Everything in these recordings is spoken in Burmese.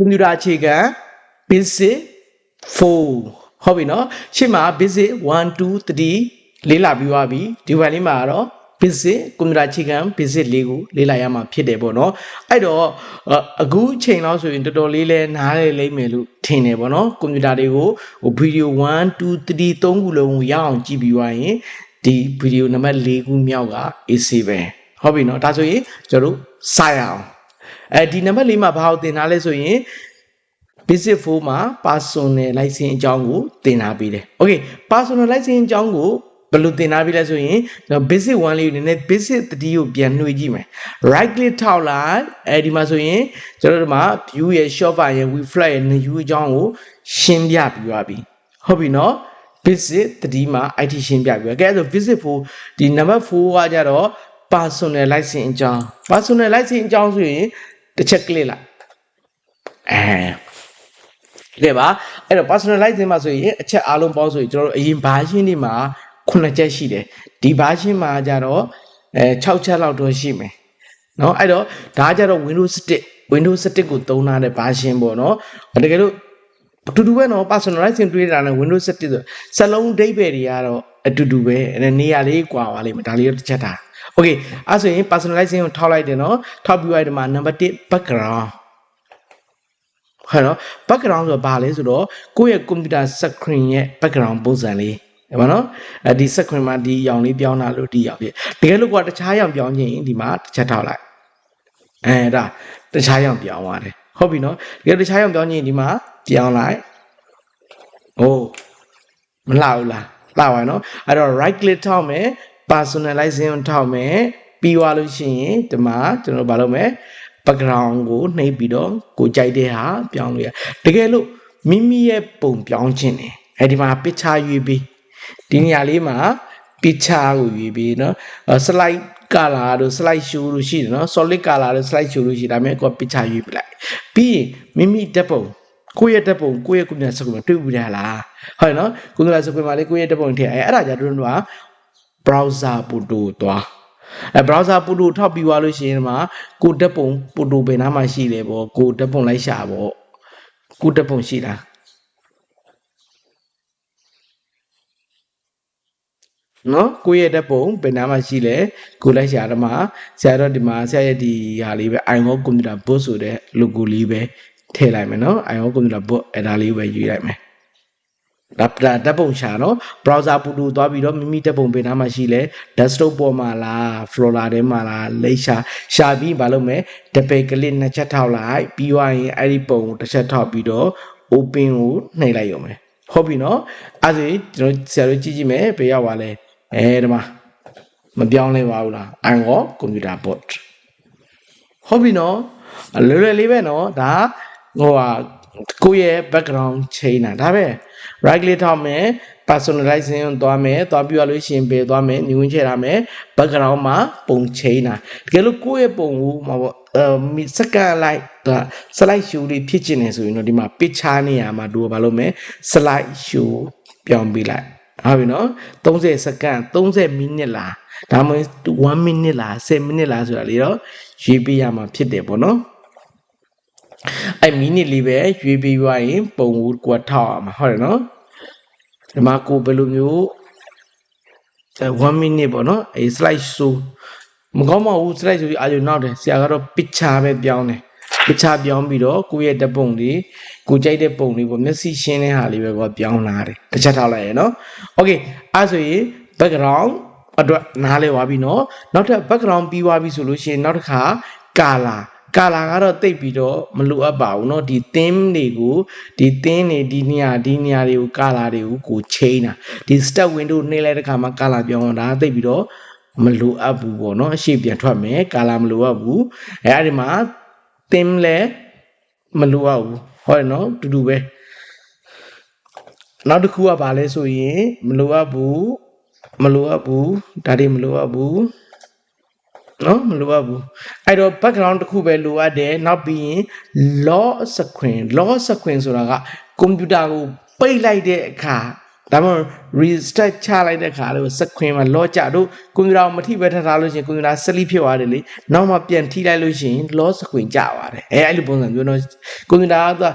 ကွန်ပျူတာအခြေခံ basic 4ဟုတ်ပြီနော်ရှေ့မှာ basic 1 2 3လေးလာပြီးသွားပြီဒီဘက်လေးမှာကတော့ basic ကွန်ပျူတာအခြေခံ basic လေးကိုလေးလာရမှာဖြစ်တယ်ပေါ့နော်အဲ့တော့အခုချိန်လောက်ဆိုရင်တော်တော်လေးလဲနားလေလိမ့်မယ်လို့ထင်တယ်ပေါ့နော်ကွန်ပျူတာတွေကိုဟိုဗီဒီယို1 2 3 3ခုလုံးကိုရအောင်ကြည့်ပြီးသွားရင်ဒီဗီဒီယိုနံပါတ်၄ခုမြောက်က AC ပဲဟုတ်ပြီနော်ဒါဆိုရင်ကျွန်တော်တို့စရအောင် အဲဒီနံပါတ်၄မှာဘာကိုသင်ထားလဲဆိုရင် basic 4မှာ personal license အကြောင်းကိုသင်ထားပေးတယ်။ Okay personal license အကြောင်းကိုဘယ်လိုသင်ထားပေးလဲဆိုရင်ကျွန်တော် basic 1လေးကိုနည်းနည်း basic 3ကိုပြန်နှွေကြည့်မယ် right click ထောက်လိုက်အဲဒီမှာဆိုရင်ကျွန်တော်တို့မှာ view ရဲ့ short file ရဲ့ we flag ရဲ့ new အကြောင်းကိုရှင်းပြပြီးသွားပြီဟုတ်ပြီနော် basic 3မှာ IT ရှင်းပြပြီးသွားကဲဆို basic 4ဒီ number 4ကကြတော့ personal license အကြောင်း personal license အကြောင်းဆိုရင် တစ်ချက် click လိုက်အဲကဲပါအဲ့တော့ personalizing မှာဆိုရင်အချက်အားလုံးပေါင်းဆိုရင်ကျွန်တော်တို့အရင် version တွေမှာ9ချက်ရှိတယ်ဒီ version မှာကြတော့အဲ6ချက်လောက်တော့ရှိမယ်เนาะအဲ့တော့ဒါကြတော့ Windows 7 Windows 7ကိုသုံးထားတဲ့ version ပေါ့เนาะတကယ်လို့အတူတူပဲเนาะ personalizing တွေးတာနဲ့ Windows 7ဆိုစလုံးဒိတ်ပဲတွေကတော့အတူတူပဲအဲ့နေရာလေးကွာပါလိမ့်မယ်ဒါလေးတော့တစ်ချက်တာ Okay အဲ့ဆိုရင် personalization ကိုထောက်လိုက်တယ်နော်ထောက်ပြီးတော့ဒီမှာ number 1 background ဟဲ့နော် background ဆိုတော့ဘာလဲဆိုတော့ကိုယ့်ရဲ့ computer screen ရဲ့ background ပုံစံလေးဟဲ့ပါနော်အဲဒီ screen မှာဒီရောင်လေးပြောင်းတာလို့ဒီရောင်ဖြစ်တကယ်လို့ကတခြားရောင်ပြောင်းခြင်းဒီမှာတစ်ချက်ထောက်လိုက်အဲဒါတခြားရောင်ပြောင်းသွားတယ်ဟုတ်ပြီနော်တကယ်တခြားရောင်ပြောင်းခြင်းဒီမှာပြောင်းလိုက်ဟိုမလှဘူးလားလှပါနော်အဲ့တော့ right click ထောက်မယ် personalization ထောက်မယ်ပြီးသွားလို့ရှိရင်ဒီမှာကျွန်တော်ဘာလုပ်မလဲ background ကိုနှိပ်ပြီးတော့ကိုကြိုက်တဲ့ဟာပြောင်းလို့ရတကယ်လို့မိမိရဲ့ပုံပြောင်းခြင်းတယ်အဲဒီမှာ picture ရွေးပြီးဒီနေရာလေးမှာ picture ကိုရွေးပြီးเนาะ slide color တို့ slide show တို့ရှိတယ်เนาะ solid color တို့ slide show တို့ရှိဒါပေမဲ့ကို picture ရွေးပြလိုက်ပြီးရင်မိမိတက်ပုံကိုယ့်ရဲ့တက်ပုံကိုယ့်ရဲ့ကွန်ပျူတာစကွန်တွေ့ဘူးလားဟုတ်နော်ကွန်ပျူတာစကွန်မှာလေကိုယ့်ရဲ့တက်ပုံထည့်အဲအဲ့ဒါကြတို့တို့က browser ပို့တို့သွားအဲ browser ပို့လို့ထောက်ပြီးသွားလို့ရှိရင်ဒီမှာကိုတက်ပုံပို့တို့ဘယ်နားမှာရှိလဲပေါ့ကိုတက်ပုံလိုက်ရှာပေါ့ကိုတက်ပုံရှိလားနော်ကိုရဲ့တက်ပုံဘယ်နားမှာရှိလဲကိုလိုက်ရှာတော့မှာဆရာတော့ဒီမှာဆရာရဲ့ဒီဟာလေးပဲ iOS computer boot ဆိုတဲ့ logo လေးပဲထည့်လိုက်မယ်နော် iOS computer boot အဲ့ဒါလေးပဲယူလိုက်မယ် ဒါဓာတ်ပုံရှာနော် browser ပူတူသွားပြီးတော့မိမိဓာတ်ပုံပေးနားမှာရှိလဲ desktop ပေါ်မှာလား Flora ထဲမှာလားလိပ်ရှာရှာပြီးမလုပ်မယ် double click နှစ်ချက်ထောက်လိုက်ပြီးသွားရင်အဲ့ဒီပုံကိုတစ်ချက်ထောက်ပြီးတော့ open ကိုနှိပ်လိုက်ရုံပဲဟုတ်ပြီနော်အဲ့ဒါကျွန်တော်ဆရာတို့ကြည့်ကြည့်မယ်ဘယ်ရောက်ပါလဲအဲဒီမှာမပြောင်းလဲပါဘူးလား iOS computer bot ဟုတ်ပြီနော်လွယ်လွယ်လေးပဲနော်ဒါဟိုဟာ ကိုယ့်ရဲ့ background ချိန်တာဒါပဲ right click ထောက်မယ် personalization သွားမယ်သွားပြီးတော့လို့ရှိရင်ပယ်သွားမယ်ညွှန်ချထားမယ် background မှာပုံချိန်တာတကယ်လို့ကိုယ့်ရဲ့ပုံကိုမှာပေါ့အဲစက္ကန့်လိုက်ဒါ slide show လေးဖြစ်ချင်တယ်ဆိုရင်တော့ဒီမှာ picture နေရာမှာတို့ဘာလုပ်မလဲ slide show ပြောင်းပေးလိုက်ဟုတ်ပြီနော်30စက္ကန့်30မိနစ်လားဒါမှမဟုတ်1မိနစ်လား10မိနစ်လားဆိုတာလေးတော့ရွေးပေးရမှာဖြစ်တယ်ပေါ့နော် အဲ့မိနစ်လေးပဲရွေးပြီးသွားရင်ပုံကိုကိုထောက်အောင်ဟုတ်တယ်နော်ဒီမှာကိုဘယ်လိုမျိုး1 minute ပေါ့နော်အဲ slide show မကောင်းပါဘူး slide show အာရုံနောက်တယ်ဆရာကတော့ picture ပဲပြောင်းတယ် picture ပြောင်းပြီးတော့ကိုယ့်ရဲ့ဓာတ်ပုံလေးကိုကြိုက်တဲ့ပုံလေးပေါ့မျက်စိရှင်းတဲ့ဟာလေးပဲကိုပြောင်းလာတယ်တစ်ချက်ထောက်လိုက်ရနော် okay အဲဆိုရင် background အတွက်နားလဲသွားပြီနော်နောက်ထပ် background ပြီးသွားပြီဆိုလို့ရှိရင်နောက်တစ်ခါ color ကာလာကတော့တိတ်ပြီးတော့မလိုအပ်ပါဘူးเนาะဒီ theme တွေကိုဒီ theme တွေဒီနေရာဒီနေရာတွေကိုကာလာတွေကိုကိုချိန်တာဒီ step window နှိပ်လိုက်တဲ့ခါမှာကာလာပြောင်းတာတိတ်ပြီးတော့မလိုအပ်ဘူးပေါ့เนาะအရှိပြန်ထွက်မယ်ကာလာမလိုအပ်ဘူးအဲအဲ့ဒီမှာ theme လည်းမလိုအပ်ဘူးဟုတ်တယ်เนาะတူတူပဲနောက်တစ်ခုကဘာလဲဆိုရင်မလိုအပ်ဘူးမလိုအပ်ဘူးဒါတွေမလိုအပ်ဘူး နော်မလိုအပ်ဘူးအဲ့တော့ background တစ်ခုပဲလိုအပ်တယ်နောက်ပြီးရင် law screen law screen ဆိုတာကကွန်ပျူတာကိုပိတ်လိုက်တဲ့အခါဒါမှမဟုတ် restart ချလိုက်တဲ့ခါလို့စခွင်မှာလော့ကြတို့ကွန်ပျူတာကိုမထိပဲထပ်ထားလို့ရှိရင်ကွန်ပျူတာ sleep ဖြစ်သွားတယ်လေနောက်မှပြန်ထိလိုက်လို့ရှိရင် loss စခွင်ကြသွားတယ်အဲအဲ့လိုပုံစံမျိုးတော့ကွန်ပျူတာကသူ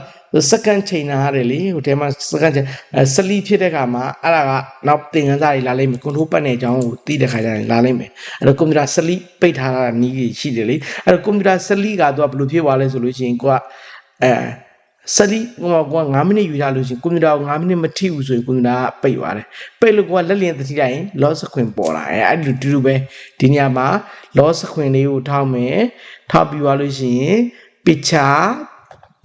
စက္ကန့်ချိန်ထားတယ်လေဟိုထဲမှာစက္ကန့်ချိန်အဲ sleep ဖြစ်တဲ့ခါမှာအဲ့ဒါကနောက်သင်ခန်းစာတွေလာလိမ့်မယ် control ပတ်နေအကြောင်းကိုသိတဲ့ခါကျရင်လာလိမ့်မယ်အဲ့တော့ကွန်ပျူတာ sleep ပိတ်ထားတာနီးကြီးရှိတယ်လေအဲ့တော့ကွန်ပျူတာ sleep ကသူကဘယ်လိုဖြစ်သွားလဲဆိုလို့ရှိရင်ကိုကအဲစလီဟိုက9မိနစ်ယူရလို့ရှိရင်ကွန်ပျူတာကို9မိနစ်မထိဘူးဆိုရင်ကွန်ပျူတာကပိတ်သွားတယ်ပိတ်လို့ကိုကလက်လျင်သတိလိုက်ရင် loss ခွင်ပေါ်လာတယ်အဲ့ဒီတူတူပဲဒီနေရာမှာ loss ခွင်လေးကိုထောက်မယ်ထောက်ပြီးသွားလို့ရှိရင် picture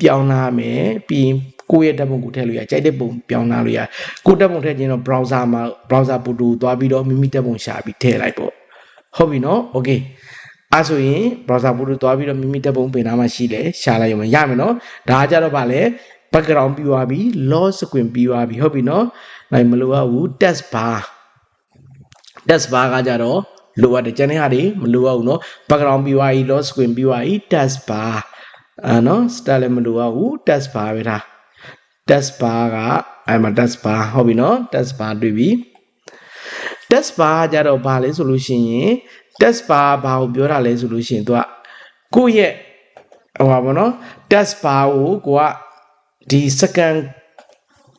ပြောင်းလာမယ်ပြီးရင်ကိုယ့်ရဲ့ဓာတ်ပုံကိုထည့်လို့ရကြိုက်တဲ့ပုံပြောင်းလာလို့ရကိုယ့်ဓာတ်ပုံထည့်ခြင်းတော့ browser မှာ browser ပို့တူသွားပြီးတော့မိမိဓာတ်ပုံရှာပြီးထည့်လိုက်ပေါ့ဟုတ်ပြီနော် okay အဲဆိုရင် browser ပို့တူသွားပြီးတော့မိမိဓာတ်ပုံပင်နာမှာရှိလဲရှာလိုက်ရမယ်ရမယ်နော်ဒါကကြတော့ဗာလဲ background ပြီးသွားပြီ load screen ပြီးသွားပြီဟုတ်ပြီနော်နိုင်မလိုအပ်ဘူး text bar text bar ကကြတော့လိုအပ်တယ်ကျန်တဲ့ဟာတွေမလိုအပ်ဘူးနော် background ပြီးသွားပြီ load screen ပြီးသွားပြီ text bar အာနော် style လည်းမလိုအပ်ဘူး text bar ပဲဒါ text bar ကအဲ့မှာ text bar ဟုတ်ပြီနော် text bar တွေ့ပြီ text bar ကကြတော့ဘာလဲဆိုလို့ရှိရင် text bar ဘာကိုပြောတာလဲဆိုလို့ရှိရင်သူကကိုယ့်ရဲ့ဟိုပါဘောနော် text bar ကိုကိုကဒီ second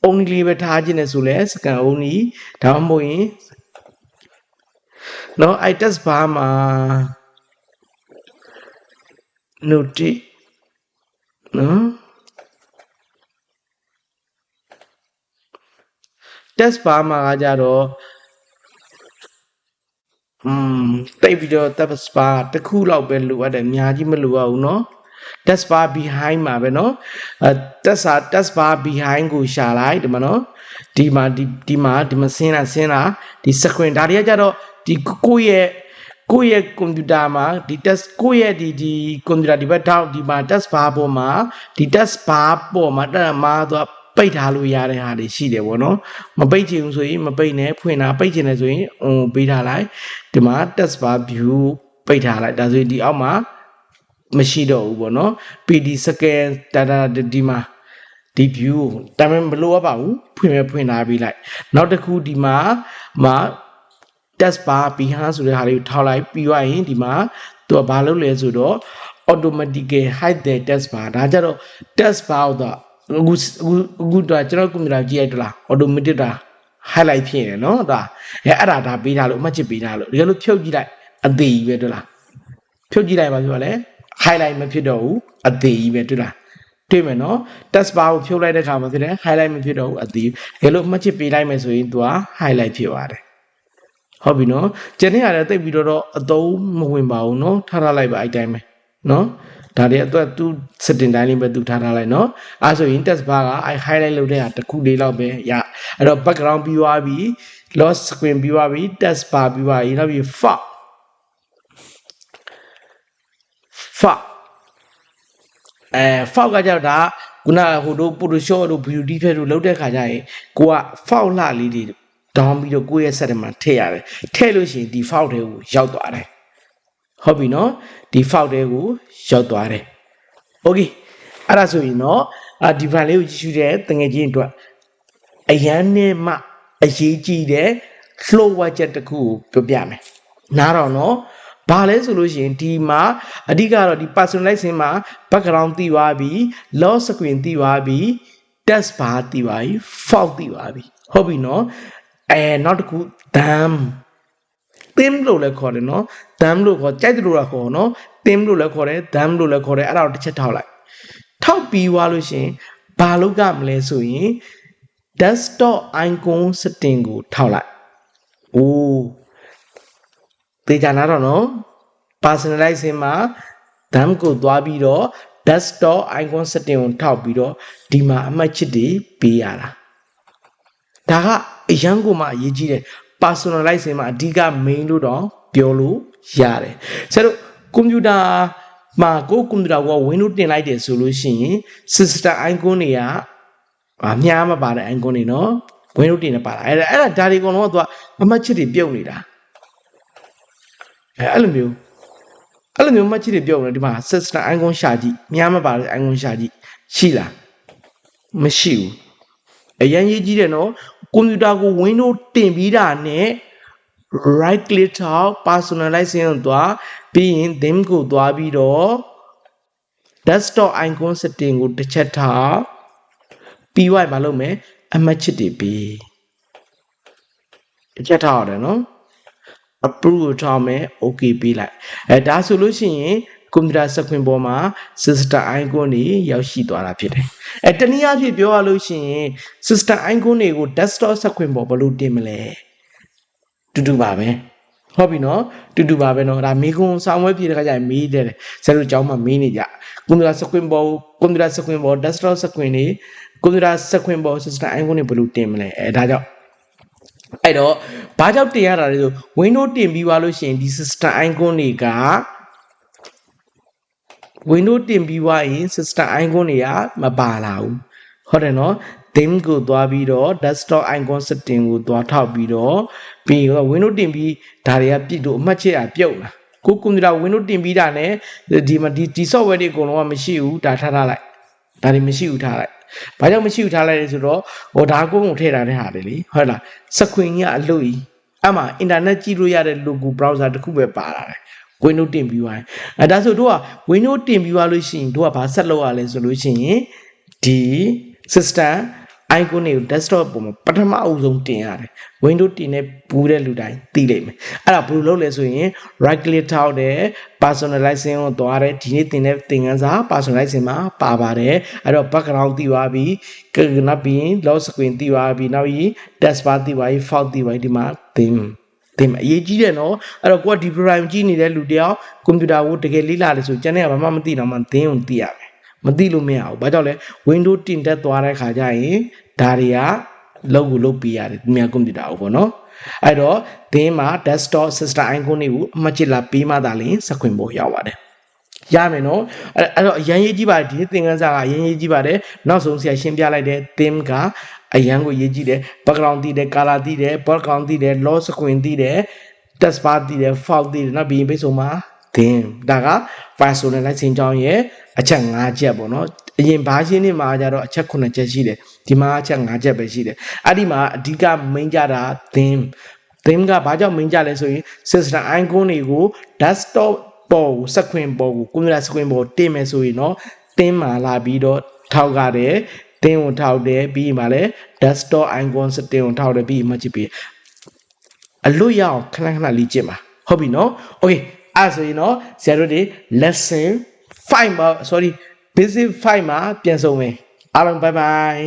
only လေးပဲထားခြင်းနဲ့ဆိုလဲ second only ဒါမှမဟုတ်ရင်နော်အဲ့ text bar မှာ note နော် test bar မှာကကြတော့อืมတိတ်ပြီးတော့ test bar တစ်ခုလောက်ပဲလိုအပ်တယ်အများကြီးမလိုအပ်ဘူးเนาะ test bar behind မှာပဲเนาะအဲ test bar test bar behind ကိုရှာလိုက်ဒီမှာเนาะဒီမှာဒီဒီမှာဒီမှာဆင်းလာဆင်းလာဒီ screen ဒါတွေကကြတော့ဒီကိုယ့်ရဲ့ ကိုယ့်ရဲ့ကွန်ပျူတာမှာဒီ test ကိုယ့်ရဲ့ဒီဒီကွန်ပျူတာဒီဘက်ထောက်ဒီမှာ test bar ပေါ်မှာဒီ test bar ပေါ်မှာတက်မှာသူကပိတ်ထားလို့ရတဲ့ဟာတွေရှိတယ်ဗောနော်မပိတ်ချင်ဘူးဆိုရင်မပိတ်နဲ့ဖွင့်တာပိတ်ချင်တယ်ဆိုရင်ဟိုပေးထားလိုက်ဒီမှာ test bar view ပိတ်ထားလိုက်ဒါဆိုရင်ဒီအောက်မှာမရှိတော့ဘူးဗောနော် PD second data ဒီမှာဒီ view တာမန်မလိုအပ်ပါဘူးဖွင့်ရဖွင့်ထားပြီးလိုက်နောက်တစ်ခုဒီမှာမှာ test bar behind ဆိုတဲ့ဟာလေးကိုထောက်လိုက်ပြီးသွားရင်ဒီမှာသူကဘာလုပ်လဲဆိုတော့ automatically hide the test bar ဒါကြတော့ test bar တော့အခုအခုအခုတော့ကျွန်တော်ကွန်ပျူတာကြည့်လိုက်တော့လား automatic တာ highlight ဖြစ်နေနော်ဒါအဲအဲ့ဒါဒါပေးထားလို့အမှတ်ချစ်ပေးထားလို့ဒီလိုဖြုတ်ကြည့်လိုက်အသေးကြီးပဲတွေ့လားဖြုတ်ကြည့်လိုက်ပါပြောလဲ highlight မဖြစ်တော့ဘူးအသေးကြီးပဲတွေ့လားတွေ့မယ်နော် test bar ကိုဖြုတ်လိုက်တဲ့အခါမှာဖြစ်တယ် highlight မဖြစ်တော့ဘူးအသေးဒီလိုအမှတ်ချစ်ပေးလိုက်မယ်ဆိုရင်သူက highlight ဖြစ်သွားတယ် ဟုတ်ပြီနော်ကျန်တဲ့ဟာလည်းတိတ်ပြီးတော့အသုံးမဝင်ပါဘူးနော်ထားထားလိုက်ပါအဲ့တိုင်းပဲနော်ဒါတွေအတွက်သူ setting တိုင်းလေးပဲသူထားထားလိုက်နော်အဲဆိုရင် test bar ကအဲ highlight လုပ်တဲ့ဟာတစ်ခုလေးလောက်ပဲရအဲ့တော့ background ပြီးသွားပြီ lock screen ပြီးသွားပြီ test bar ပြီးသွားပြီနောက်ပြီး font font အဲ font ကကြောက်တာခုနဟိုတို့ Photoshop တို့ beauty ဖက်တို့လုပ်တဲ့ခါကျရင်ကိုက font လှလေးတွေ ဒေါင်းပြီးတော့ကိုယ့်ရဲ့ set ထဲမှာထည့်ရတယ်ထည့်လို့ရှိရင်ဒီ font တွေကိုရောက်သွားတယ်ဟုတ်ပြီနော်ဒီ file တဲကိုရောက်သွားတယ်။ Okay အဲ့ဒါဆိုရင်တော့အာဒီ file လေးကိုကြည့်ရှုတဲ့တငယ်ချင်းအတွက်အရန်နဲ့မှအရေးကြီးတဲ့ flow widget တစ်ခုကိုပြောပြမယ်။နားတော့နော်ဘာလဲဆိုလို့ရှိရင်ဒီမှာအဓိကတော့ဒီ personalizing မှာ background သိသွားပြီ lock screen သိသွားပြီ text bar သိသွားပြီ font သိသွားပြီဟုတ်ပြီနော် အဲနောက်တစ်ခု thumb theme လို့လည်းခေါ်တယ်နော် thumb လို့ခေါ်ကြိုက်တယ်လို့လည်းခေါ်နော် theme လို့လည်းခေါ်တယ် thumb လို့လည်းခေါ်တယ်အဲ့ဒါကိုတစ်ချက်ထောက်လိုက်ထောက်ပြီးွားလို့ရှင်ဘာလုပ်ကမလဲဆိုရင် desktop icon setting ကိုထောက်လိုက်။အိုးသေချာနာတော့နော် personalizing မှာ thumb ကိုသွားပြီးတော့ desktop icon setting ကိုထောက်ပြီးတော့ဒီမှာအမှတ်ချစ်တွေပေးရတာ။ ဒါကအရန်ကိုမှအရေးကြီးတယ် personalizing မှာအဓိက main လို့တော့ပြောလို့ရတယ်။ဆိုတော့ကွန်ပျူတာမှာကိုယ်ကွန်ပျူတာက Windows တင်လိုက်တယ်ဆိုလို့ရှိရင် system icon တွေကအာမြားမပါတဲ့ icon တွေနော် Windows တင်နေပါတာအဲ့ဒါအဲ့ဒါဒါတွေအကုန်လုံးကသူကအမှတ်ချစ်တွေပြုတ်နေတာအဲအဲ့လိုမျိုးအဲ့လိုမျိုးမှတ်ချစ်တွေပြုတ်နေဒီမှာ system icon ရှာကြည့်မြားမပါတဲ့ icon ရှာကြည့်ရှိလားမရှိဘူး အရင်ရေးကြီးတယ်နော်ကွန်ပျူတာကို Windows တင်ပြီးတာနဲ့ right click ထောက် personalization ကိုသွားပြီးရင် theme ကိုသွားပြီးတော့ desktop icon setting ကိုတစ်ချက်ထားပြီးွားမလုပ်မယ်အမှတ်ချစ်တွေပြီးတစ်ချက်ထားရတယ်နော် approve ကိုထားမယ် okay ပေးလိုက်အဲဒါဆိုလို့ရှိရင် ကွန်ပျူတာစကွင်ပေါ်မှာ system icon တွေရောက်ရှိသွားတာဖြစ်တယ်အဲတနည်းအားဖြင့်ပြောရလို့ရှိရင် system icon တွေကို desktop စကွင်ပေါ်ဘယ်လိုတင်မလဲတူတူပါပဲဟုတ်ပြီနော်တူတူပါပဲနော်ဒါမိကွန်ဆောင်းဝဲပြေတဲ့ခါကျရင်မေးတယ်ဆရာတို့ကျောင်းမှာမေးနေကြကွန်ပျူတာစကွင်ပေါ်ကွန်ပျူတာစကွင်ပေါ် desktop စကွင်တွေကွန်ပျူတာစကွင်ပေါ် system icon တွေဘယ်လိုတင်မလဲအဲဒါကြောင့်အဲ့တော့ဘာကြောင့်တင်ရတာလဲဆို Windows တင်ပြီးသွားလို့ရှိရင်ဒီ system icon တွေက Windows တင်ပြီးသွားရင် system icon တွေကမပါလာဘူးဟုတ်တယ်နော် theme ကိုသွားပြီးတော့ desktop icon setting ကိုသွားထောက်ပြီးတော့ပြီးတော့ Windows တင်ပြီးဒါတွေကပြည့်လို့အမှတ်ချက်အပြုတ်လာကိုကွန်ပျူတာ Windows တင်ပြီးတာ ਨੇ ဒီမှာဒီဒီ software တွေအကုန်လုံးကမရှိဘူးဒါထားထားလိုက်ဒါတွေမရှိဘူးထားလိုက်ဘာကြောင့်မရှိဘူးထားလိုက်လဲဆိုတော့ဟိုဒါကုန်းကိုထည့်ထားတဲ့ဟာတွေလေဟုတ်လားစခွင်ကြီးကအလို့ကြီးအဲ့မှာ internet ကြည့်လို့ရတဲ့ logo browser တစ်ခုပဲပါလာတယ် Windows တင်ပြီးသွားရင်အဲဒါဆိုတို့က Windows တင်ပြီးသွားလို့ရှိရင်တို့ကဘာဆက်လုပ်ရလဲဆိုလို့ရှိရင်ဒီ system icon တွေကို desktop ပုံမှာပထမအဦးဆုံးတင်ရတယ် Windows တင်တဲ့ဘူးတဲ့လူတိုင်းသိလိမ့်မယ်အဲ့ဒါဘယ်လိုလုပ်လဲဆိုရင် right click ထောက်တယ် personalization ကိုသွားတယ်ဒီနေ့တင်တဲ့သင်ခန်းစာ personalization မှာပါပါတယ်အဲ့တော့ background သိသွားပြီကနပ်ပြီး lock screen သိသွားပြီနောက်ပြီး text bar သိသွားပြီ font သိသွားပြီဒီမှာ theme တင်အရေးကြီးတယ်နော်အဲ့တော့ကိုကဒီ program ကြည့်နေတဲ့လူတယောက်ကွန်ပျူတာကိုတကယ်လေ့လာလို့ဆိုကျန်တဲ့ကဘာမှမသိတော့မှသင်ုံသိရမယ်မသိလို့မရဘူးဘာကြောင့်လဲ Windows တင်တက်သွားတဲ့ခါကျရင်ဒါတွေကလောက်ကိုလုတ်ပြရတယ်ဒီမြန်ကွန်ပျူတာကိုပေါ့နော်အဲ့တော့သင်မှာ desktop system icon တွေကိုအမှတ်ချလာပေးမှသာလျှင်စခွင်ပေါ်ရောက်ပါတယ်ရမယ်နော်အဲ့အဲ့တော့အရန်ရေးကြည့်ပါတယ်ဒီသင်ခန်းစာကအရန်ရေးကြည့်ပါတယ်နောက်ဆုံးဆရာရှင်းပြလိုက်တဲ့ theme က အရန်ကိုရေးကြည့်တယ် background တည်တယ် color တည်တယ် background တည်တယ် low screen တည်တယ် text bar တည်တယ် font တည်တယ်နောက်ပြီးရင်ပိတ်ဆိုမှာ then ဒါက personal license ကြောင်းရဲ့အချက်၅ချက်ပေါ့နော်အရင်ဘာရှင်းနေမှာကြတော့အချက်9ချက်ရှိတယ်ဒီမှာအချက်9ချက်ပဲရှိတယ်အဲ့ဒီမှာအဓိက main ကြတာ then then ကဘာကြောင့် main ကြလဲဆိုရင် system icon တွေကို desktop ပေါ်ကို screen ပေါ်ကို computer screen ပေါ်တင်မယ်ဆိုရင်တော့တင်းမာလာပြီးတော့ထောက်ရတယ် တင်ကိုထောက်တယ်ပြီးမှလည်း desktop icon စတင်ကိုထောက်တယ်ပြီးမှကြည့်ပြီးအလွတ်ရအောင်ခဏခဏလေးကြည့်ပါဟုတ်ပြီနော် okay အဲ့ဆိုရင်တော့ဆရာတို့ဒီ lesson 5မှာ sorry basic 5မှာပြန်ဆုံးမယ်အားလုံး bye bye